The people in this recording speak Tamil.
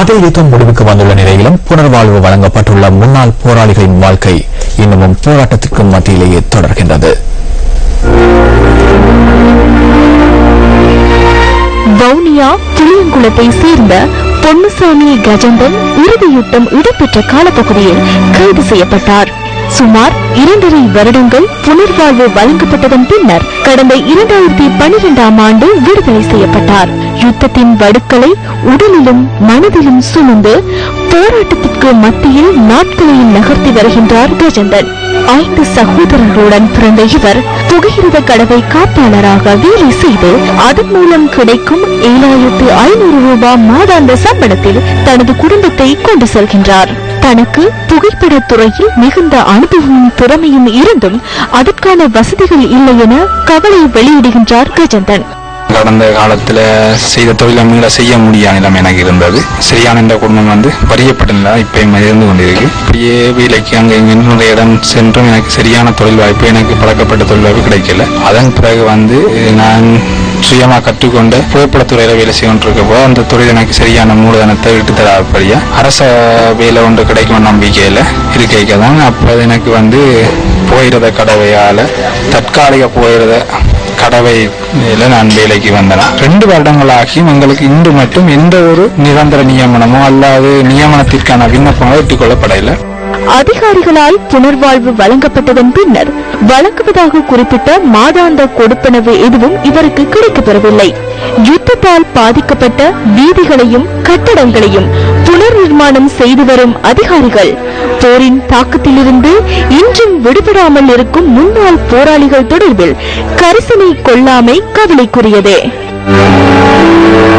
நாட்டில் யுத்தம் முடிவுக்கு வந்துள்ள நிலையிலும் புனர்வாழ்வு வழங்கப்பட்டுள்ள முன்னாள் போராளிகளின் வாழ்க்கை இன்னமும் போராட்டத்திற்கும் மத்தியிலேயே தொடர்கின்றது. வவுனியா புளியங்குளத்தை சேர்ந்த பொன்னுசாமி கஜந்தன் இறுதியுட்டம் இடம்பெற்ற காலப்பகுதியில் கைது செய்யப்பட்டார். சுமார் இரண்டரை வருடங்கள் புனர்வாழ்வு வழங்கப்பட்டதன் பின்னர் கடந்த இரண்டாயிரத்தி பனிரெண்டாம் ஆண்டு விடுதலை செய்யப்பட்டார். யுத்தத்தின் வடுக்களை உடலிலும் மனதிலும் சுமந்து போராட்டத்திற்கு மத்தியில் நாட்களை நகர்த்தி வருகின்றார் கஜந்தன் ஐந்து சகோதரர்களுடன் பிறந்த இவர் புகையிரத கடவை காப்பாளராக வேலை செய்து அதன் மூலம் கிடைக்கும் ஏழாயிரத்து ஐநூறு ரூபாய் மாதாந்த சம்பளத்தில் தனது குடும்பத்தை கொண்டு செல்கின்றார். தனக்கு புகைப்படத் துறையில் மிகுந்த அனுபவமும் திறமையும் இருந்தும் அதற்கான வசதிகள் இல்லை என கவலை வெளியிடுகின்றார் கஜந்தன் கடந்த காலத்தில் செய்த தொழிலை மீள செய்ய முடியாத நிலம் எனக்கு இருந்தது. சரியான இந்த குடும்பம் வந்து வரியப்பட்ட நிலம் இப்பயும் இருந்து கொண்டிருக்கு. இப்படியே வேலைக்கு அங்கே இங்கே இடம் சென்றும் எனக்கு சரியான தொழில் வாய்ப்பு எனக்கு பழக்கப்பட்ட தொழில் வாய்ப்பு கிடைக்கல. அதன் பிறகு வந்து நான் சுயமாக கற்றுக்கொண்டு புகைப்படத்துறையில் வேலை செய்து கொண்டிருக்கப்போ அந்த தொழில் எனக்கு சரியான மூலதனத்தை விட்டு தராப்படியா அரச வேலை ஒன்று கிடைக்கும் நம்பிக்கையில் இருக்கைக்கு தான் அப்போ எனக்கு வந்து போயிடுத கடவையால் தற்காலிக போயிறத கடவையில நான் வேலைக்கு வந்தேன். ரெண்டு வருடங்களாகியும் எங்களுக்கு இன்று மட்டும் எந்த ஒரு நிரந்தர நியமனமோ அல்லாது நியமனத்திற்கான விண்ணப்பமோ ஏற்றுக்கொள்ளப்படவில்லை அதிகாரிகளால் புனர்வாழ்வு வழங்கப்பட்டதன் பின்னர் வழங்குவதாக குறிப்பிட்ட மாதாந்த கொடுப்பனவு எதுவும் இவருக்கு கிடைக்கப்பெறவில்லை. யுத்தத்தால் பாதிக்கப்பட்ட வீதிகளையும் கட்டடங்களையும் புனர் நிர்மாணம் செய்து வரும் அதிகாரிகள் போரின் தாக்கத்திலிருந்து இன்றும் விடுபடாமல் இருக்கும் முன்னாள் போராளிகள் தொடர்பில் கரிசனை கொள்ளாமை கவலைக்குரியதே.